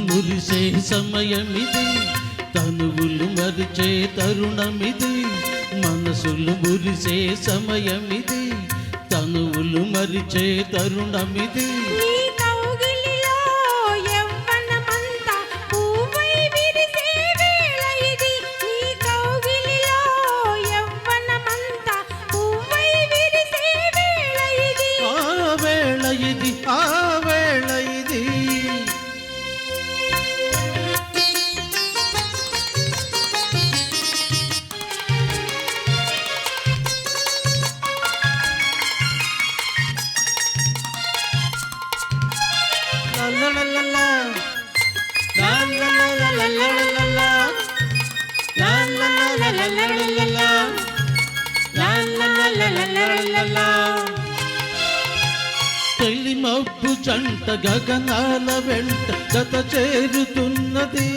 మురిసే సమయమిది తనువులు మరిచే తరుణమిది మనసులు మురిసే సమయమిది తనువులు మరిచే తరుణమిది. పెళ్ళి మబ్బు చంట గగనాల వెంట గత చేరుతున్నది.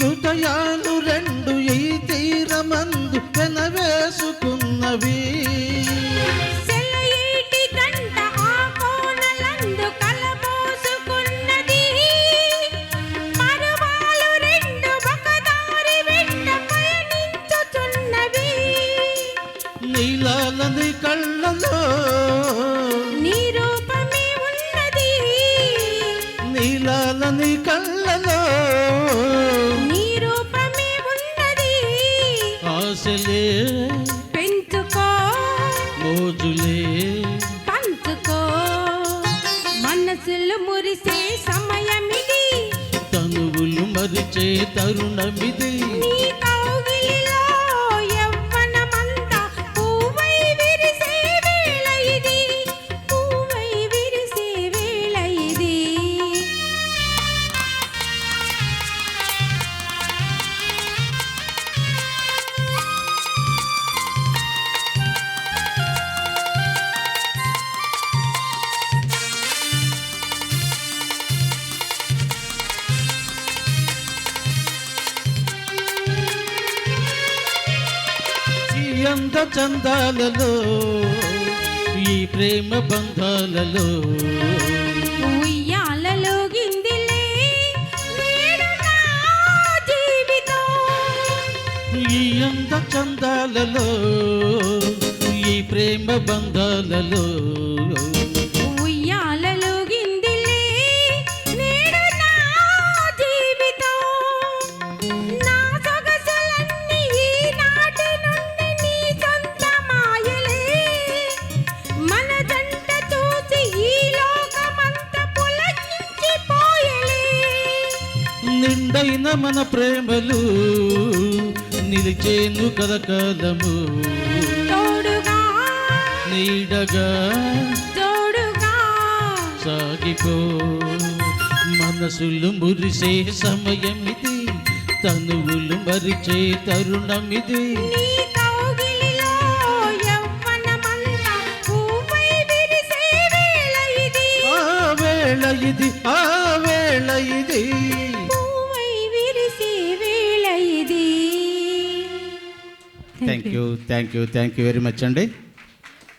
హృదయాలు రెండు ఈ తీరమందు వెనవేసుకున్నవి. నీలాలని కళ్ళలో. నీ రూపమే ఉన్నది. నీలాలని కళ్ళలో. నీ రూపమే ఉన్నది. ఆశలే పెంచుకో. మోజులే పంచుకో. మనసులు మురిసే సమయమిది. తనువులు మరిచే తరుణమిది. అంద చందాలలో ఈ ప్రేమ బంధాలలో. ఉయ్యాలలో గిందిలే ఈ అంద చందాలలో ఈ ప్రేమ బంధాలలో. ఎండైన మన ప్రేమలు నిలిచేను కదకాలము నీడగా సాగిపో. మనసులు మురిసే సమయం ఇది తనువులు మరిచే తరుణం ఇది. వేళ ఇది ఆ thank you thank you thank you very much అండి.